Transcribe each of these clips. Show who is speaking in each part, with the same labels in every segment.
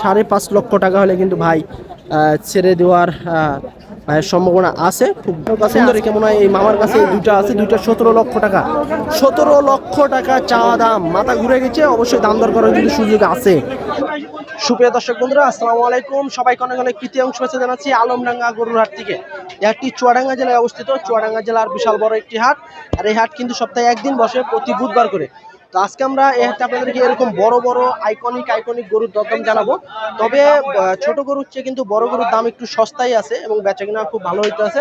Speaker 1: সাড়ে পাঁচ লক্ষ টাকা হলে কিন্তু ভাই ছেড়ে দেওয়ার সম্ভাবনা আছে। খুব সুন্দর, কেমন হয়? এই মামার কাছে দুইটা আছে, দুইটা সতেরো লক্ষ টাকা। সতেরো লক্ষ টাকা চাওয়া দাম। মাথা ঘুরে গেছে, অবশ্যই দাম দর করার কিন্তু সুযোগ আছে। সুপ্রিয় দর্শক বন্ধুরা, আসসালামু আলাইকুম। সবাইকে অনেক অনেক প্রীতি অংশ শুভেচ্ছা জানাচ্ছি আলমডাঙ্গা গরুর হাট থেকে। একটি চুয়াডাঙ্গা জেলায় অবস্থিত। চুয়াডাঙ্গা জেলার বিশাল বড় একটি হাট। আর এই হাট কিন্তু সপ্তাহে একদিন বসে প্রতি বুধবার করে। তো আজকে আমরা আপনাদেরকে এরকম বড় বড় আইকনিক আইকনিক গরুর দরদাম জানাব। তবে ছোট গরুর চেয়ে কিন্তু বড় গরুর দাম একটু সস্তাই আছে এবং বেচা কিনা খুব ভালো হইতে আছে।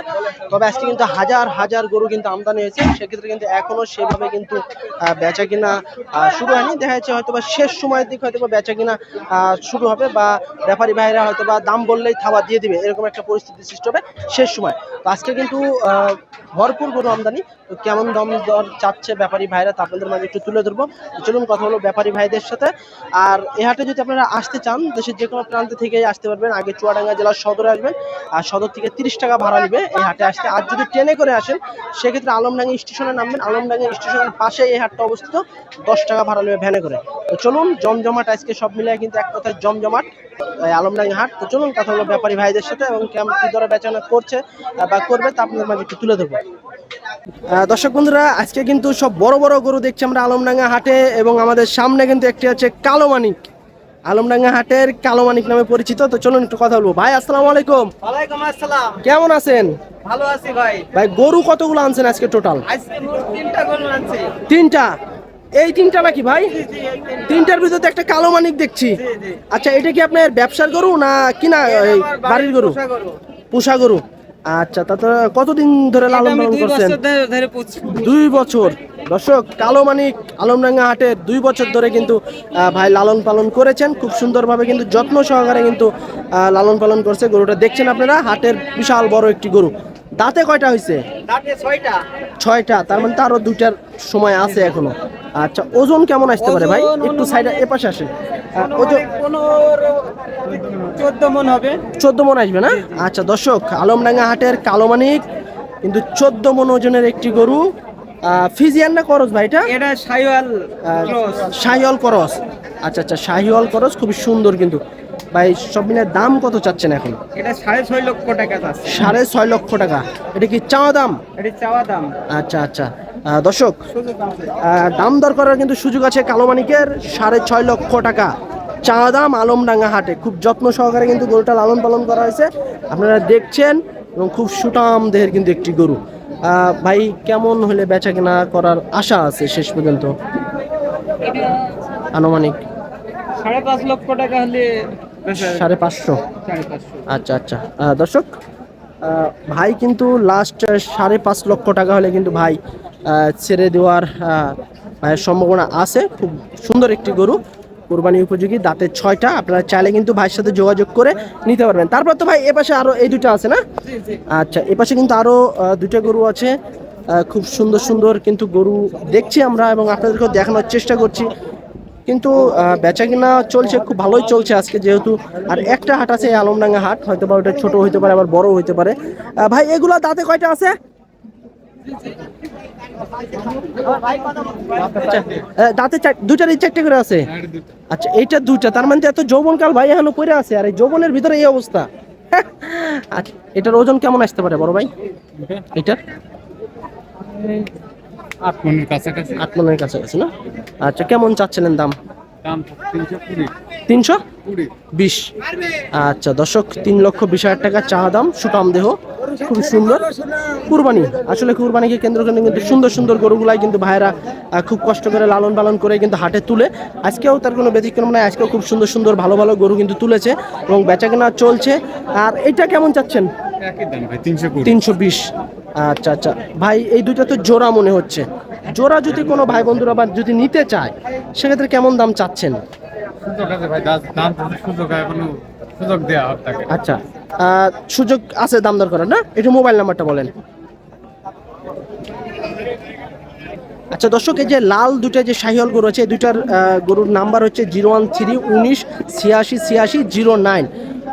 Speaker 1: তবে আজকে কিন্তু হাজার হাজার গরু কিন্তু আমদানি হয়েছে। সেক্ষেত্রে কিন্তু এখনও সেভাবে কিন্তু বেচা কিনা শুরু হয়নি। দেখা যাচ্ছে হয়তো বা শেষ সময়ের দিকে হয়তো বা বেচা কিনা শুরু হবে বা ব্যাপারী ভাইরা হয়তো বা দাম বললেই থাবা দিয়ে দিবে। এরকম একটা পরিস্থিতি সৃষ্টি হবে শেষ সময়। তো আজকে কিন্তু ভরপুর গরু আমদানি। তো কেমন দাম দর চাচ্ছে ব্যাপারী ভাইরা তা আপনাদের মাঝে একটু তুলে ধরবো। তো চলুন কথা হলো ব্যাপারী ভাইদের সাথে। আর এ হাটে যদি আপনারা আসতে চান দেশের যে কোনো প্রান্ত থেকে আসতে পারবেন। আগে চুয়াডাঙ্গা জেলার সদরে আসবেন। আর সদর থেকে তিরিশ টাকা ভাড়া নেবে এই হাটে আসতে। আর যদি ট্রেনে করে আসেন সেক্ষেত্রে আলমডাঙ্গি স্টেশনে নামবেন। আলমডাঙ্গি স্টেশনের পাশে এই হাটটা অবস্থিত। দশ টাকা ভাড়া নেবে ভ্যানে করে। তো চলুন জমজমাট আজকে সব মিলিয়ে কিন্তু এক কথায় জমজমাট আলমডাঙ্গি হাট। তো চলুন কথা হলো ব্যাপারী ভাইদের সাথে এবং কেমন কি দরে বেচানো করছে বা করবে তা আপনাদের মাঝে একটু তুলে আহ, দর্শক বন্ধুরা আজকে কিন্তু সব বড় বড় গরু দেখছি আমরা আলমডাঙ্গা হাটে এবং আমাদের সামনে কিন্তু একটি আছে কালো মানিক। আলমডাঙ্গা হাটের কালো মানিক নামে পরিচিত তো চলুন একটু কথা বলব। ভাই আসসালামু আলাইকুম।
Speaker 2: ওয়ালাইকুম আসসালাম।
Speaker 1: কেমন আছেন?
Speaker 2: ভালো আছি ভাই।
Speaker 1: ভাই গরু কতগুলো আনছেন আজকে টোটাল
Speaker 2: আজকে তিনটা গরু আনছি।
Speaker 1: তিনটা? এই তিনটা নাকি ভাই? তিনটার ভিতরে একটা কালো মানিক দেখছি। আচ্ছা এটা কি আপনার ব্যবসার গরু না কিনা বাড়ির গরু।
Speaker 2: পোষা গরু।
Speaker 1: আচ্ছা তা কতদিন ধরে লালন পালন করছেন। দুই বছর। দর্শক কালো মানিক আলমডাঙ্গা হাটে দুই বছর ধরে কিন্তু আহ, ভাই লালন পালন করেছেন। খুব সুন্দরভাবে কিন্তু যত্ন সহকারে কিন্তু লালন পালন করছে গরুটা। দেখছেন আপনারা? হাটের বিশাল বড় একটি গরু। দাঁতে কয়টা হয়েছে
Speaker 2: দাঁতে ছয়টা।
Speaker 1: তার মানে তো আরও দুইটার সময় আছে এখনও। আচ্ছা ওজন কেমন আসতে পারে ভাই? একটু সাইডে এ পাশে আসেন।
Speaker 2: চোদ্দ মন হবে।
Speaker 1: চোদ্দ মন আসবে না? আচ্ছা দর্শক আলমডাঙ্গা হাটের কালো মানিক কিন্তু চোদ্দ মন ওজনের একটি গরু। ফিজিয়ান না করস ভাই এটা?
Speaker 2: ক্রস।
Speaker 1: শাহিওয়াল করস। আচ্ছা আচ্ছা শাহিওয়াল করস খুবই সুন্দর কিন্তু। ভাই সব মিলে দাম কত চাচ্ছেন এখন?
Speaker 2: এটা সাড়ে ছয় লক্ষ টাকা
Speaker 1: সাড়ে ছয় লক্ষ টাকা। এটা কি চাওয়া দাম?
Speaker 2: এটা চাওয়া দাম।
Speaker 1: আচ্ছা আচ্ছা। দর্শক দাম। দর করার কিন্তু সুযোগ আছে কালো মানিকের। সাড়ে ছয় লক্ষ টাকা। চাওয়া দাম আলমডাঙ্গা হাটে। খুব যত্ন সহকারে কিন্তু গরুটা লালন পালন করা হয়েছে। আপনারা দেখছেন এবং খুব সুটাম দেহের কিন্তু একটি গরু। ভাই কেমন হলে বেচা কেনা করার আশা আছে শেষ পর্যন্ত? আনুমানিক।
Speaker 2: সাড়ে পাঁচ লক্ষ টাকা হলে
Speaker 1: সাড়ে পাঁচশো। আচ্ছা আচ্ছা। দর্শক ভাই কিন্তু লাস্ট সাড়ে পাঁচ লক্ষ টাকা হলে কিন্তু ভাই ছেড়ে দেওয়ার ভাইয়ের সম্ভাবনা আছে। খুব সুন্দর একটি গরু, কোরবানি উপযোগী দাঁতের ছয়টা। আপনারা চাইলে কিন্তু ভাইয়ের সাথে যোগাযোগ করে নিতে পারবেন। তারপর তো ভাই, এ পাশে আরও এই দুটো আছে না? আচ্ছা এ পাশে কিন্তু আরও দুটো গরু আছে। খুব সুন্দর সুন্দর কিন্তু গরু দেখছি আমরা এবং আপনাদেরকেও দেখানোর চেষ্টা করছি। কিন্তু বেচা কিনা চলছে খুব ভালোই চলছে আজকে যেহেতু। আর একটা হাট আছে আলমডাঙ্গা হাট হয়তো বা ওটা ছোটো হইতে পারে আবার বড় হইতে পারে। ভাই এগুলো দাঁতে কয়টা আছে? আচ্ছা, দাঁতে দুইটারই চারটে করে আছে? আচ্ছা এইটা দুইটা তার মানে এত যৌবনকাল ভাই এখনও পড়ে আছে আর এই যৌবনের ভিতরে এই অবস্থা। আচ্ছা এটার ওজন কেমন আসতে পারে বড় ভাই? এটার
Speaker 3: আট মনের কাছাকাছি।
Speaker 1: আট মনের কাছাকাছি না? আচ্ছা কেমন চাচ্ছিলেন দাম?
Speaker 3: তিনশো
Speaker 1: বিশ। আচ্ছা দর্শক তিন লক্ষ বিশ হাজার টাকা চা দাম সুটাম দেহ খুব সুন্দর। কুরবানি আসলে কুরবানিকে কেন্দ্র করে কিন্তু সুন্দর সুন্দর গরুগুলাই কিন্তু ভাইয়েরা আহ, খুব কষ্ট করে লালন পালন করে কিন্তু হাটে তুলে। আজকেও তার কোনো ব্যতিক্রম নাই আজকেও খুব সুন্দর সুন্দর ভালো ভালো গরু কিন্তু তুলেছে এবং বেচা কেনা চলছে। আর এটা কেমন চাচ্ছেন?
Speaker 3: তিনশো
Speaker 1: বিশ। আচ্ছা আচ্ছা। ভাই এই দুইটা তো জোড়া মনে হচ্ছে। জোড়া যদি কোনো ভাই বন্ধুরা বা যদি নিতে চায় সেক্ষেত্রে কেমন দাম চাচ্ছেন? আচ্ছা। আহ, সুযোগ আছে দাম দর করার না? একটু মোবাইল নাম্বারটা বলেন। আচ্ছা দর্শক, এই যে লাল দুটো যে শাহিওয়াল গরু আছে, এই দুটার গরুর নাম্বার হচ্ছে জিরো ওয়ান থ্রি উনিশ ছিয়াশি ছিয়াশি জিরো নাইন।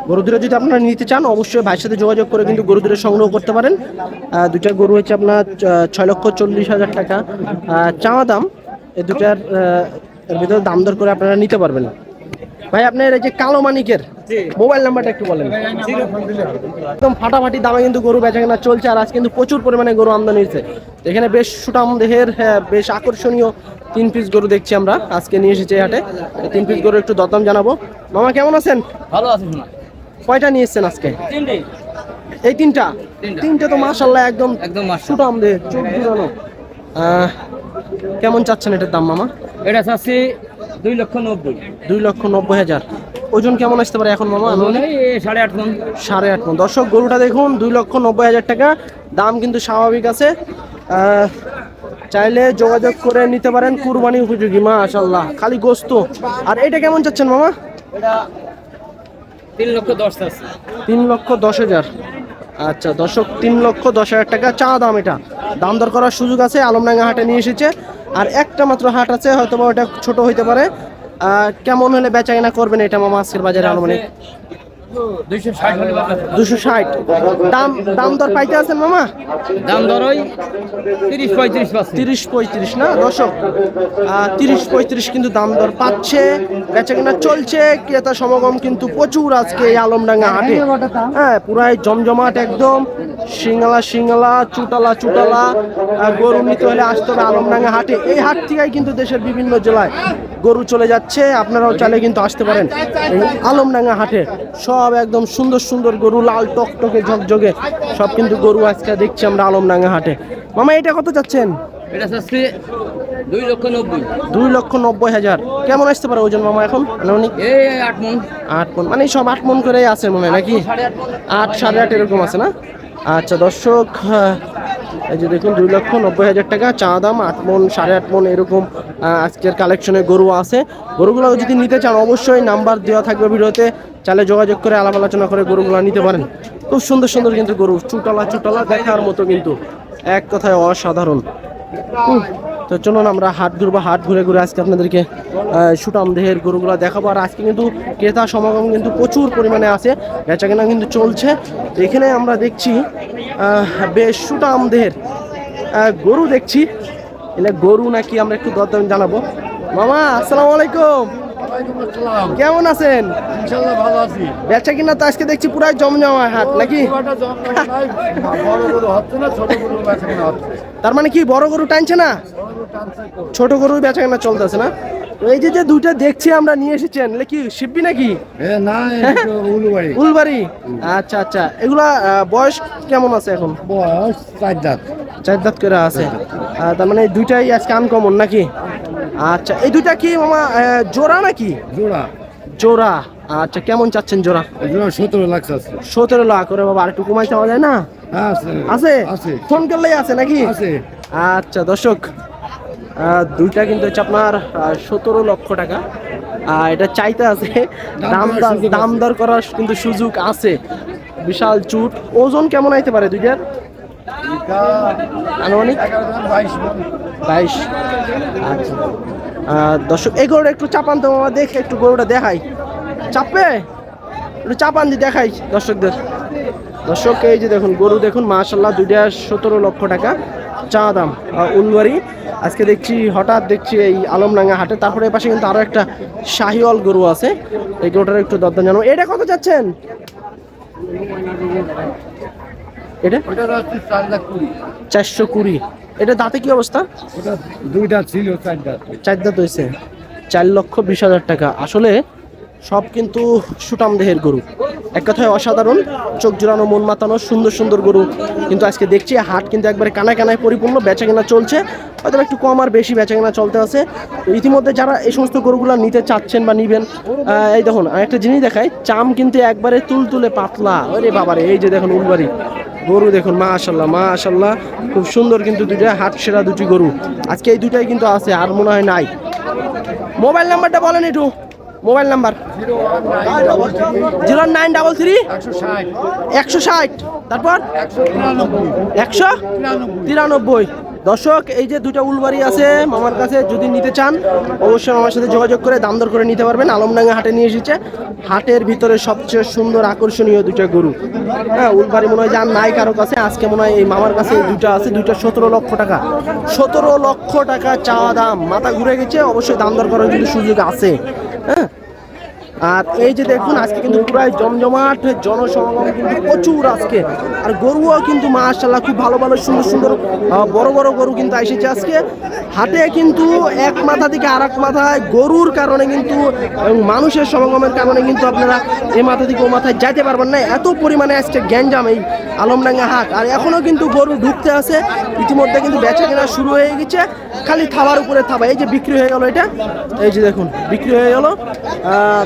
Speaker 1: গরু দুটো যদি আপনারা নিতে চান, অবশ্যই ভাইয়ের সাথে যোগাযোগ করে কিন্তু গরু দুটো সংগ্রহ করতে পারেন। দুটার দুটা গরু হচ্ছে আপনার ছয় লক্ষ চল্লিশ হাজার টাকা। চাঁদা দাম এ দুটার এর ভিতরে দাম দর করে আপনারা নিতে পারবেন। ভাই আপনার এই যে কালো মানিকের মোবাইল নাম্বারটা একটু বলেন। একদম ফাটাফাটি দামে কিন্তু গরু বেচা কেনা চলছে আর আজ কিন্তু প্রচুর পরিমাণে গরু আমদানি হয়েছে। এখানে বেশ সুটাম দেহের হ্যাঁ, বেশ আকর্ষণীয় তিন পিস গরু দেখছি আমরা আজকে নিয়ে এসেছি এই হাটে। এই তিন পিস গরু একটু দরদাম জানাব। মামা কেমন আছেন?
Speaker 2: ভালো আছেন
Speaker 1: কয়টা নিয়ে এসছেন আজকে? এই তিনটা?
Speaker 2: তিনটা।
Speaker 1: তো মাশাল্লাহ একদম
Speaker 2: একদম
Speaker 1: সুটাম দেহ চোখ আহ, কেমন চাচ্ছেন এটার দাম মামা?
Speaker 2: এটা চাচ্ছি দুই লক্ষ নব্বই।
Speaker 1: দুই লক্ষ নব্বই হাজার। ওজন কেমন আসতে পারে এখন মামা?
Speaker 2: সাড়ে আট মন।
Speaker 1: সাড়ে আট মন। দর্শক গরুটা দেখুন দুই লক্ষ নব্বই হাজার টাকা। দাম কিন্তু স্বাভাবিক আছে। চাইলে যোগাযোগ করে নিতে পারেন কুরবানি উপযোগী মাশাল্লাহ খালি গোস্ত। আর এটা কেমন চাচ্ছেন মামা?
Speaker 2: এটা তিন লক্ষ দশ
Speaker 1: তিন লক্ষ দশ হাজার। আচ্ছা দর্শক তিন লক্ষ দশ হাজার টাকা। চা দাম এটা। দাম দর করার সুযোগ আছে। আলমডাঙ্গা হাটে নিয়ে এসেছে। আর একটা মাত্র হাট আছে হয়তো বা ওটা ছোট হইতে পারে। আহ, কেমন হলে বেচা কিনা করবেন এটা মামা আজকের বাজারে আনুমানিক? দুশো ষাট দাম দাম দর পাইতে আছেন মামা?
Speaker 2: দাম দর ওই তিরিশ পঁয়ত্রিশ
Speaker 1: তিরিশ পঁয়ত্রিশ না তিরিশ পঁয়ত্রিশ কিন্তু দাম দর পাচ্ছে বেচা কেনা চলছে ক্রেতা সমাগম কিন্তু প্রচুর আজকে এই আলমডাঙ্গা হাটে। হ্যাঁ পুরাই জমজমাট একদম সিঙ্গালা সিঙ্গালা চুটালা চুটালা গরু নিতে হলে আসতে হবে আলমডাঙ্গা হাটে। এই হাট থেকেই কিন্তু দেশের বিভিন্ন জেলায় গরু চলে যাচ্ছে আপনারাও চাইলে কিন্তু আসতে পারেন। আলমডাঙ্গা হাটে সব একদম সুন্দর সুন্দর গরু লাল টকটকে ঝকঝকে সব কিন্তু গরু আজকে দেখছি আমরা আলমডাঙ্গা হাটে। মামা এটা কত চাচ্ছেন
Speaker 2: এটা চাচ্ছি দুই লক্ষ নব্বই।
Speaker 1: দুই লক্ষ নব্বই হাজার। কেমন আসতে পারে ওজন মামা এখন? আনুমানিক?
Speaker 2: আট মন।
Speaker 1: আট মন। মানে সব আট মন করেই আছে মনে হয় নাকি?
Speaker 2: আট
Speaker 1: সাড়ে আট এরকম আছে না? আচ্ছা দর্শক এই যে দেখুন, দুই লক্ষ নব্বই হাজার টাকা চা দাম, আট মন সাড়ে আট মন এরকম আজকের কালেকশনে গরু আছে। গরুগুলো যদি নিতে চান, অবশ্যই নাম্বার দেওয়া থাকবে ভিডিওতে। চালে যোগাযোগ করে আলাপ আলোচনা করে গরুগুলো নিতে পারেন। খুব সুন্দর সুন্দর কিন্তু গরু, চুটালা চুটালা দেখার মতো কিন্তু। এক কথায় অসাধারণ। তো চলুন আমরা হাট ঘুরবো, হাট ঘুরে ঘুরে আজকে আপনাদেরকে সুটাম দেহের গরুগুলো দেখাবো। আর আজকে কিন্তু ক্রেতা সমাগম কিন্তু প্রচুর পরিমাণে আছে, বেচাকেনা কিন্তু চলছে। এখানে আমরা দেখছি বেশ সুটাম দেহের গরু দেখছি। এটা গরু নাকি আমরা একটু দরদাম জানাব। মামা, আসসালামু আলাইকুম। কেমন আছেন?
Speaker 3: ভালো আছি।
Speaker 1: বেচা কিনা তো আজকে দেখছি পুরাই জমজমা হাট নাকি? তার মানে কি বড় গরু টানছে না। ছোট গরু বেচা কেনা চলতেছে না? এই যে যে দুইটা দেখছি আমরা নিয়ে এসেছেন এগুলো কি শিববি নাকি?
Speaker 3: না এটা উলবাড়ি।
Speaker 1: আচ্ছা আচ্ছা। এগুলা বয়স কেমন আছে এখন?
Speaker 3: বয়স চার দাঁত।
Speaker 1: চার দাঁত করে আছে। তার মানে দুইটাই আজকে আনকমন নাকি? আচ্ছা এই দুইটা কি মামা জোড়া নাকি?
Speaker 3: জোড়া।
Speaker 1: জোড়া আচ্ছা কেমন চাচ্ছেন জোড়া?
Speaker 3: সতেরো লাখ আছে।
Speaker 1: সতেরো লাখ করে বাবা আর একটু কমাই চাওয়া যায় না
Speaker 3: আছে।
Speaker 1: আছে? ফোন করলেই আছে নাকি? আচ্ছা দর্শক দুইটা কিন্তু হচ্ছে আপনার সতেরো লক্ষ টাকা। আর এটা চাইতে আছে দাম দাম দর করার কিন্তু সুযোগ আছে। বিশাল চুট। ওজন কেমন আইতে পারে দুইটার? আনুমানিক
Speaker 3: বাইশ
Speaker 1: আচ্ছা। দর্শক, এই গরুটা একটু চাপান তো দেখে একটু গরুটা দেখাই। চাপবে একটু চাপান দিয়ে দেখাই দর্শকদের। দর্শক, এই যে দেখুন, গরু দেখুন মাশাল্লাহ দুইটা সতেরো লক্ষ টাকা চা দাম উলবাড়ি আজকে দেখছি, হঠাৎ দেখছি এই আলমডাঙ্গা হাটে। তারপরে এ পাশে কিন্তু আরও একটা শাহিওয়াল গরু আছে। এই গরুটার একটু দরদাম জানো এটা কত যাচ্ছেন? এটা? চারশো কুড়ি। এটা দাঁতে কি অবস্থা?
Speaker 3: ওটা দুই দাঁত ছিল চার দাঁত
Speaker 1: চার হয়েছে। চার লক্ষ বিশ হাজার টাকা। আসলে সব কিন্তু সুটাম দেহের গরু। এক কথায় অসাধারণ। চোখ জোড়ানো মন মাতানো সুন্দর সুন্দর গরু। কিন্তু আজকে দেখছি হাট কিন্তু একবারে কানায় কানায় পরিপূর্ণ বেচা কেনা চলছে। হয়তো একটু কম আর বেশি বেচা কেনা চলতে আছে। ইতিমধ্যে যারা এই সমস্ত গরুগুলো নিতে চাচ্ছেন বা নিবেন এই দেখুন একটা জিনিস দেখায় চাম কিন্তু একবারে তুলতুলে পাতলা। বাবারে এই যে দেখুন উলবাড়ি। গরু দেখুন মাশাল্লাহ মাশাল্লাহ খুব সুন্দর কিন্তু দুইটা, হাট সেরা দুটি গরু। আজকে এই দুটাই কিন্তু আছে, আর মনে হয় নাই। মোবাইল নাম্বারটা বলেন একটু। Mobile number. Zero nine double three.
Speaker 3: একশো ষাট।
Speaker 1: তারপর?
Speaker 3: একশো তিরানব্বই।
Speaker 1: দর্শক, এই যে দুটো উলবাড়ি আছে, মামার কাছে যদি নিতে চান, অবশ্যই মামার সাথে যোগাযোগ করে দাম দর করে নিতে পারবেন। আলমডাঙ্গা হাটে নিয়ে এসেছে। হাটের ভিতরে সবচেয়ে সুন্দর, আকর্ষণীয় দুটো গরু। হ্যাঁ উলবাড়ি মনে হয় যার নাই কারও কাছে। আজকে মনে হয় এই মামার কাছে এই দুটো আছে দুটো সতেরো লক্ষ টাকা। সতেরো লক্ষ টাকা চাওয়া দাম। মাথা ঘুরে গেছে, অবশ্যই দাম দর করার যদি সুযোগ আছে। হ্যাঁ আর এই যে দেখুন, আজকে কিন্তু পুরাই জমজমাট জনসমাগম কিন্তু প্রচুর আজকে। আর গরুও কিন্তু মাশাল্লাহ খুব ভালো ভালো সুন্দর সুন্দর বড় বড় গরু কিন্তু এসেছে আজকে। হাটে কিন্তু এক মাথা থেকে আর এক মাথায় গরুর কারণে কিন্তু মানুষের সমাগমের কারণে কিন্তু আপনারা এ মাথা থেকে ও মাথায় যাইতে পারবেন না। এত পরিমাণে আসছে গ্যাঞ্জাম এই আলমডাঙ্গা হাট। আর এখনও কিন্তু গরু ঢুকতে আছে। ইতিমধ্যে কিন্তু বেচা কেনা শুরু হয়ে গেছে। খালি থাবার উপরে থাবা। এই যে বিক্রি হয়ে গেল এটা। এই যে দেখুন, বিক্রি হয়ে গেল।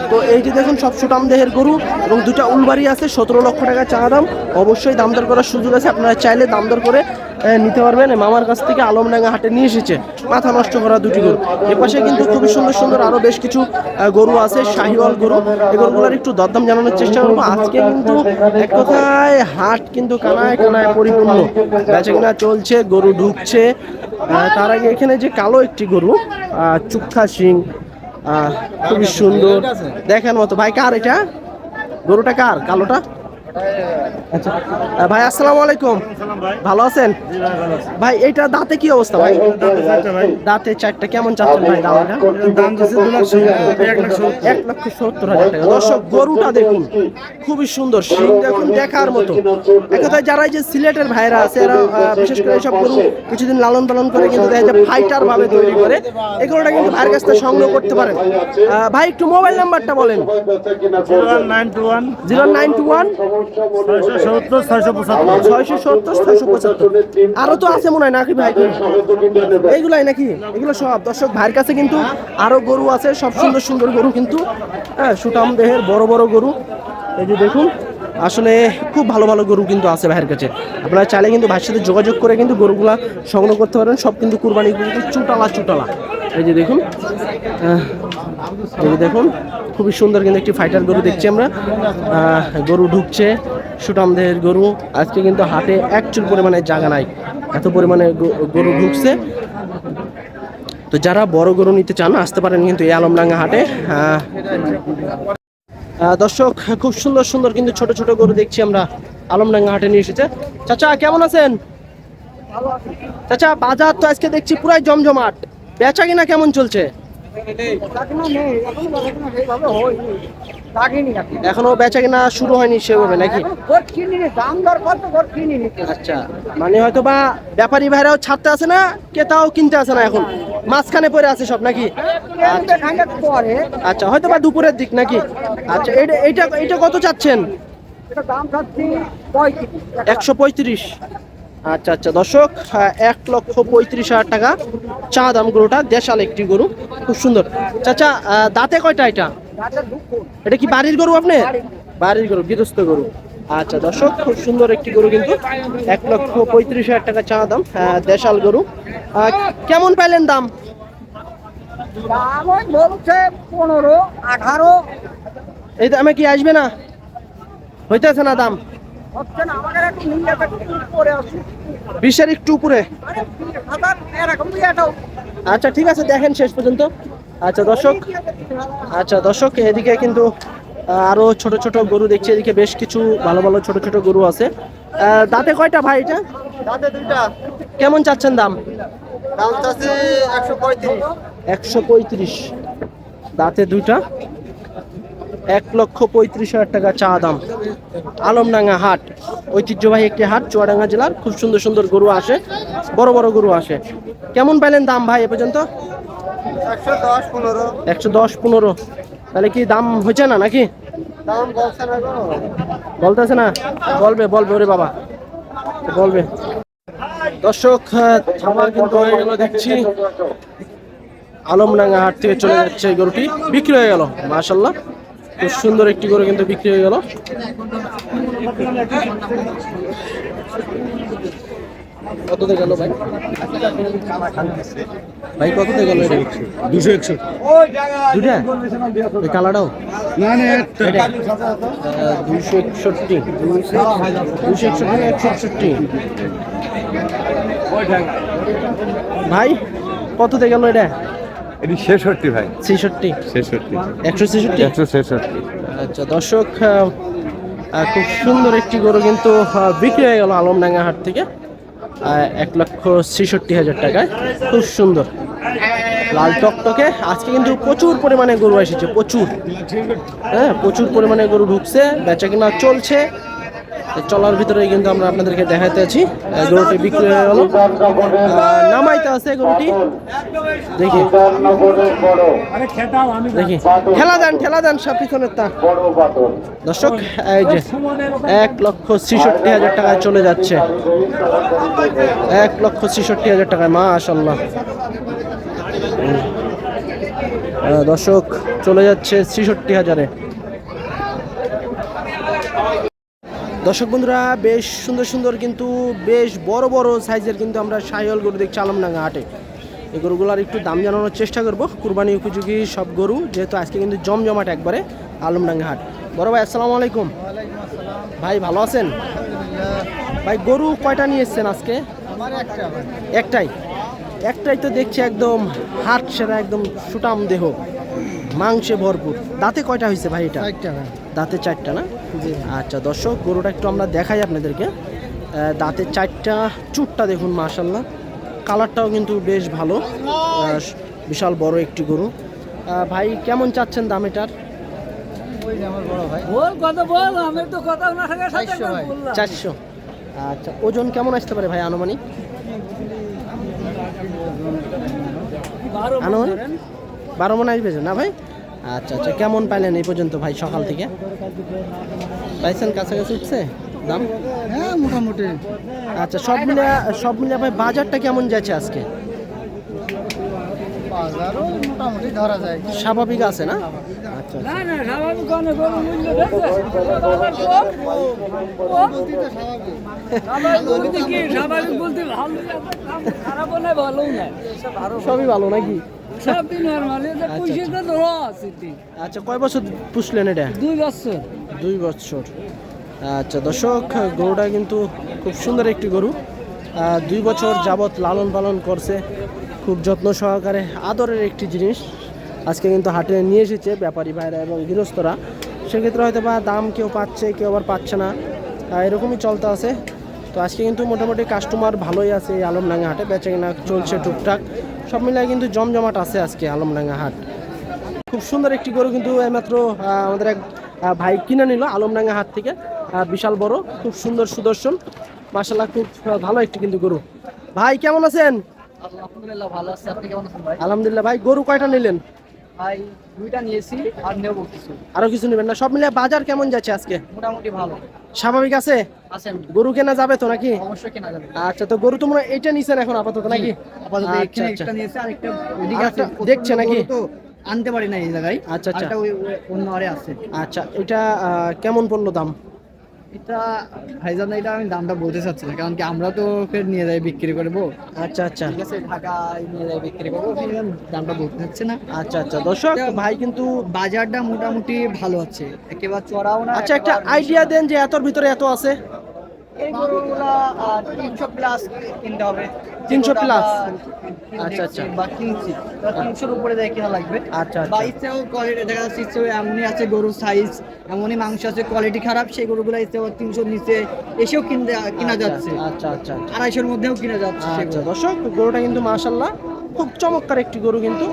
Speaker 1: তো এই যে দেখুন, সব সুটাম দেহের গরু এবং দুটা উলবাড়ি আছে, সতেরো লক্ষ টাকা চা দাম। অবশ্যই দাম দর করার সুযোগ আছে, আপনারা চাইলে দাম দর করে নিতে পারবেন। মামার কাছ থেকে আলমডাঙ্গা হাটে নিয়ে এসেছে। মাথা নষ্ট করা দুটি গরু। এপাশে কিন্তু খুবই সুন্দর সুন্দর আরও বেশ কিছু গরু আছে, শাহিওয়াল গরু। এই গরুগুলোর একটু দরদাম জানানোর চেষ্টা করব। আজকে কিন্তু এক কথায় হাট কিন্তু কানায় কানায় পরিপূর্ণ। বেচা কিনা চলছে, গরু ঢুকছে। তার আগে এখানে যে কালো একটি গরু চুক্ষা সিং খুবই সুন্দর। দেখার মতো ভাই কার এটা? গরুটা কার? কালোটা? আচ্ছা। ভাই আসসালামু আলাইকুম। ভালো আছেন? ভাই এটা দাঁতে কি অবস্থা ভাই? দাঁতে চারটা কেমন চাচ্ছেন ভাই
Speaker 2: দাম এক
Speaker 1: লক্ষ সত্তর হাজার টাকা। দর্শক গরুটা দেখুন খুবই সুন্দর শিং দেখুন দেখার মতো। এক কথায় যারা এই যে সিলেটের ভাইরা আছে এরা বিশেষ করে এসব গরু কিছুদিন লালন পালন করে কিন্তু দেখা যায় ফাইটার ভাবে তৈরি করে। এই গরুটা কিন্তু ভাইয়ের কাছ থেকে সংগ্রহ করতে পারেন। ভাই একটু মোবাইল নাম্বারটা বলেন।
Speaker 2: Zero nine two one.
Speaker 1: Zero nine two one. আরও তো আছে মনে হয় নাকি ভাই? এইগুলাই নাকি? এগুলো সব। দর্শক, ভাইয়ের কাছে কিন্তু আরও গরু আছে, সব সুন্দর সুন্দর গরু কিন্তু। হ্যাঁ সুটাম দেহের বড় বড় গরু। এই যে দেখুন, আসলে খুব ভালো ভালো গরু কিন্তু আছে ভাইয়ের কাছে। আপনারা চাইলে কিন্তু ভাইয়ের সাথে যোগাযোগ করে কিন্তু গরুগুলা সংগ্রহ করতে পারেন। সব কিন্তু কুরবানি কিন্তু চুটালা চুটালা। এই যে দেখুন এই যে দেখুন, খুবই সুন্দর কিন্তু একটি ফাইটার গরু দেখছি আমরা। গরু ঢুকছে সুটাম দেহের গরু। আজকে কিন্তু হাটে একচুল পরিমাণে জায়গা নাই। এত পরিমাণে গরু ঢুকছে। তো যারা বড় গরু নিতে চান, আসতে পারেন কিন্তু এই আলমডাঙ্গা হাটে। দর্শক, খুব সুন্দর সুন্দর কিন্তু ছোট ছোট গরু দেখছি আমরা আলমডাঙ্গা হাটে নিয়ে এসেছে। চাচা, কেমন আছেন? চাচা, বাজার তো আজকে দেখছি পুরাই জমজমাট। বেচা কিনা কেমন চলছে? এখনও বেচা কিনা শুরু হয়নি সেভাবে নাকি? আচ্ছা মানে হয়তো বা ব্যাপারী ভাইরাও ছাড়তে আসে না, ক্রেতাও কিনতে আসে না এখন? মাঝখানে পড়ে আছে সব নাকি? আচ্ছা হয়তো বা দুপুরের দিক নাকি? আচ্ছা এটা এইটা এইটা কত চাচ্ছেন? একশো পঁয়ত্রিশ। আচ্ছা আচ্ছা দর্শক এক লক্ষ পঁয়ত্রিশ হাজার টাকা চা দাম গরুটা দেশাল একটি গরু খুব সুন্দর। চাচা দাঁতে কয়টা এটা? এটা কি বাড়ির গরু আপনি? বাড়ির গরু গৃহস্থ গরু। আচ্ছা দর্শক খুব সুন্দর একটি গরু কিন্তু এক লক্ষ পঁয়ত্রিশ হাজার টাকা চা দাম দেশাল গরু। কেমন পাইলেন দাম?
Speaker 4: পনেরো আঠারো।
Speaker 1: এই দামে কি আসবে না? হইতেছে না দাম?
Speaker 4: হচ্ছে না
Speaker 1: বিশের একটু উপরে। আচ্ছা ঠিক আছে দেখেন শেষ পর্যন্ত। আচ্ছা দর্শক আচ্ছা দর্শক এদিকে কিন্তু আহ, আরও ছোট ছোট গরু দেখছি এদিকে বেশ কিছু ভালো ভালো ছোট ছোট গরু আছে। দাঁতে কয়টা ভাই এটা?
Speaker 2: তাতে দুইটা।
Speaker 1: কেমন চাচ্ছেন দাম?
Speaker 2: দাম চাচ্ছে একশো পঁয়ত্রিশ।
Speaker 1: একশো পঁয়ত্রিশ। দাঁতে দুইটা। এক লক্ষ পঁয়ত্রিশ হাজার টাকা চা দাম। আলমডাঙ্গা হাট ঐতিহ্যবাহী একটি হাট চুয়াডাঙ্গা জেলার খুব সুন্দর সুন্দর গরু আসে বড় বড় গরু আসে। কেমন পাইলেন দাম ভাই এ পর্যন্ত?
Speaker 2: একশো দশ পনেরো।
Speaker 1: তাহলে কি দাম হয়েছে না নাকি? বলতেছে না? বলবে বলবে ওরে বাবা। বলবে। দর্শক খাবার কিন্তু হয়ে গেল দেখছি। আলমডাঙ্গা হাট থেকে চলে যাচ্ছে গরুটি। বিক্রি হয়ে গেল মাশাল্লাহ খুব সুন্দর একটি গরু কিন্তু বিক্রি হয়ে গেল। কততে গেল ভাই? ভাই কততে গেল এটা?
Speaker 3: দুশো একশো
Speaker 1: দুটা এই কালারটাও?
Speaker 3: না না
Speaker 1: দুশো একষট্টি। দুশো একষট্টি একশো একষট্টি। ভাই কততে গেল এটা?
Speaker 3: এটি ছেষট্টি ভাই।
Speaker 1: ছেষট্টি?
Speaker 3: ছেষট্টি।
Speaker 1: একশো ছেষট্টি?
Speaker 3: একশো ছেষট্টি।
Speaker 1: আচ্ছা দর্শক খুব সুন্দর একটি গরু কিন্তু বিক্রি হয়ে গেল আলমডাঙ্গা হাট থেকে এক লক্ষ ছেষট্টি হাজার টাকায়। খুব সুন্দর। লাল টকটকে। আজকে কিন্তু প্রচুর পরিমাণে গরু এসেছে প্রচুর। হ্যাঁ প্রচুর পরিমাণে গরু ঢুকছে বেচা কিনা চলছে। চলার ভিতরে কিন্তু আমরা আপনাদেরকে দেখাতে আছি। গরুটি বিক্রি হয়ে গেল। নামাইতে আছে গরুটি। দেখি। দেখি। ঠেলা দেন ঠেলা দেন সব পিছনের তা। দর্শক, এই যে এক লক্ষ ছিষট্টি হাজার টাকায় চলে যাচ্ছে। এক লক্ষ ছিষট্টি হাজার টাকায় মা আসাল্লাহ দর্শক, চলে যাচ্ছে ছিষট্টি হাজারে। দর্শক বন্ধুরা বেশ সুন্দর সুন্দর কিন্তু বেশ বড় বড় সাইজের কিন্তু আমরা সাহিওয়াল গরু দেখছি আলমডাঙ্গা হাটে। এই গরুগুলোর একটু দাম জানানোর চেষ্টা করব। কুরবানি উপযোগী সব গরু যেহেতু আজকে কিন্তু জমজমাট একবারে আলমডাঙ্গা হাট। বড় ভাই আসসালামু আলাইকুম। ভাই ভালো আছেন? ভাই গরু কয়টা নিয়ে এসছেন আজকে? একটাই? একটাই তো দেখছি একদম হাট সেরা একদম সুটাম দেহ। মাংসে ভরপুর। দাঁতে কয়টা হয়েছে ভাই এটা? দাঁতে চারটা না? আচ্ছা দর্শক গরুটা একটু আমরা দেখাই আপনাদেরকে। আহ, দাঁতে চারটা চুটটা দেখুন মাশাল্লাহ কালারটাও কিন্তু বেশ ভালো। বিশাল বড় একটি গরু। ভাই কেমন চাচ্ছেন দাম এটার?
Speaker 2: বল কত বল? আমি তো কথা না থাকার সাথে বললাম।
Speaker 1: চারশো। আচ্ছা ওজন কেমন আসতে পারে ভাই আনুমানিক?
Speaker 2: বারো
Speaker 1: আনুমানিক? বারো মনে আসবে না ভাই? আচ্ছা আচ্ছা। কেমন পাইলেন এই পর্যন্ত ভাই সকাল থেকে? পাইছেন কাছাকাছি উঠছে? দাম?
Speaker 4: হ্যাঁ মোটামুটি।
Speaker 1: আচ্ছা সব মিলে সব মিলে ভাই বাজারটা কেমন যাচ্ছে আজকে? স্বাভাবিক আছে না? আচ্ছা
Speaker 2: স্বাভাবিক বলতে ভালো খারাপও নয়
Speaker 1: সবই ভালো নাকি?
Speaker 2: সব দিন নর্মালি পয়সা তো ধরো আছে
Speaker 1: আচ্ছা কয় বছর পুষলেন এটা?
Speaker 2: দুই বছর।
Speaker 1: দুই বছর। আচ্ছা দর্শক গরুটা কিন্তু খুব সুন্দর একটি গরু। দুই বছর যাবৎ লালন পালন করছে খুব যত্ন সহকারে আদরের একটি জিনিস। আজকে কিন্তু হাটে নিয়ে এসেছে ব্যাপারী ভাইরা এবং গৃহস্থরা। সেক্ষেত্রে হয়তো বা দাম কেউ পাচ্ছে কেউ আবার পাচ্ছে না। এরকমই চলতে আছে। তো আজকে কিন্তু মোটামুটি কাস্টমার ভালোই আছে এই আলমডাঙ্গা হাটে বেচে কিনা চলছে টুকটাক। সব মিলিয়ে কিন্তু জমজমাট আছে আজকে আলমডাঙ্গা হাট। খুব সুন্দর একটি গরু কিন্তু এইমাত্র আমাদের এক ভাই কিনে নিল আলমডাঙ্গা হাট থেকে বিশাল বড় খুব সুন্দর সুদর্শন। মাসাল্লাহ খুব ভালো একটি কিন্তু গরু। ভাই কেমন আছেন?
Speaker 2: আলহামদুলিল্লাহ ভালো আছে। আপনি কেমন আছেন ভাই?
Speaker 1: আলহামদুলিল্লাহ ভাই গরু কয়টা নিলেন?
Speaker 2: ভাই দুইটা নিয়েছি আর নেব কিছু।
Speaker 1: আরও কিছু নেবেন না? সব মিলিয়ে বাজার কেমন যাচ্ছে আজকে?
Speaker 2: মোটামুটি ভালো।
Speaker 1: স্বাভাবিক আছে? গরু কেনা যাবে তো নাকি?
Speaker 2: অবশ্যই কেনা যাবে।
Speaker 1: আচ্ছা তো গরু তোমরা এটা নিছেন এখন আপাতত নাকি?
Speaker 2: আপাতত
Speaker 1: আচ্ছা,
Speaker 2: এখানে
Speaker 1: আচ্ছা।
Speaker 2: একটা নিয়েছে আরেকটা ওইদিকে আছে।
Speaker 1: দেখছে নাকি?
Speaker 2: তো আনতে পারি না এই জায়গায়।
Speaker 1: আচ্ছা, আচ্ছা।
Speaker 2: ওই অন্য আরে আছে।
Speaker 1: আচ্ছা এটা কেমন পড়ল দাম?
Speaker 2: এটা ভাইজান এটা আমি দামটা বলতে চাচ্ছি না কারণ কি আমরা তো ফের নিয়ে যাই বিক্রি করব
Speaker 1: আচ্ছা আচ্ছা।
Speaker 2: ঠিক আছে ঢাকায় নিয়ে যাই বিক্রি করব দামটা বলতে চাচ্ছি না।
Speaker 1: আচ্ছা আচ্ছা। দর্শক ভাই কিন্তু
Speaker 2: বাজারটা মোটামুটি ভালো আছে একেবারে চড়াও না
Speaker 1: আচ্ছা একটা আইডিয়া দেন যে এতর ভিতরে এত আছে।
Speaker 2: এই গরুগুলা তিনশো প্লাস কিনতে হবে।
Speaker 1: 300 plus?
Speaker 2: আচ্ছা
Speaker 1: আচ্ছা,
Speaker 2: আচ্ছা। বা কিনছি। তিনশোর উপরে দেখে কেনা লাগবে।
Speaker 1: আচ্ছা,
Speaker 2: বা। ইচ্ছেও কোয়ালিটি দেখা যাচ্ছে ইচ্ছেও এমনই আছে গরুর সাইজ এমনই মাংস আছে কোয়ালিটি খারাপ সেই গরুগুলো ইচ্ছেও তিনশোর নিচে এসেও কিনতে কিনা যাচ্ছে।
Speaker 1: আচ্ছা আচ্ছা আচ্ছা।
Speaker 2: আড়াইশোর মধ্যেও কিনা যাচ্ছে
Speaker 1: আচ্ছা দর্শক গরুটা কিন্তু মাশাল্লাহ খুব চমৎকার একটি গরু কিন্তু।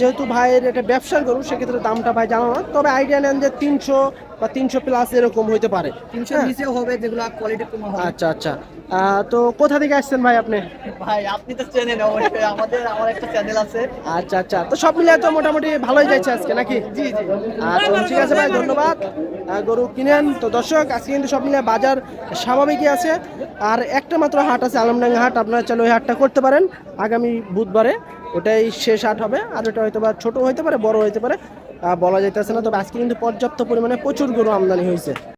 Speaker 1: যেহেতু ভাইয়ের এটা ব্যবসার গরু সেক্ষেত্রে দামটা ভাই জানো না তবে আইডিয়া নেন যে তিনশো বা তিনশো প্লাস এরকম হইতে পারে।
Speaker 2: তিনশোর
Speaker 1: হ্যাঁ?
Speaker 2: নিচেও হবে যেগুলো কোয়ালিটি কম হবে।
Speaker 1: আচ্ছা আচ্ছা। তো কোথা থেকে আসছেন ভাই আপনি?
Speaker 2: ভাই আপনি তো চেনেন অবশ্যই আমাদের আমার একটা চ্যানেল আছে।
Speaker 1: আচ্ছা আচ্ছা। তো সব মিলিয়ে তো মোটামুটি ভালোই যাচ্ছে আজকে নাকি?
Speaker 2: জি জি।
Speaker 1: আচ্ছা ঠিক আছে ভাই ধন্যবাদ। গরু কিনেন। তো দর্শক আজকে কিন্তু সব মিলিয়ে বাজার স্বাভাবিকই আছে। আর একটা মাত্র হাট আছে আলমডাঙ্গা হাট। আপনারা চাইলে ওই হাটটা করতে পারেন। আগামী বুধবারে ওটাই শেষ হাট হবে। আর ওটা হয়তো বা ছোটো হইতে পারে বড় হইতে পারে। বলা যাইতেছে না তবে আজকে কিন্তু পর্যাপ্ত পরিমাণে প্রচুর গরু আমদানি হয়েছে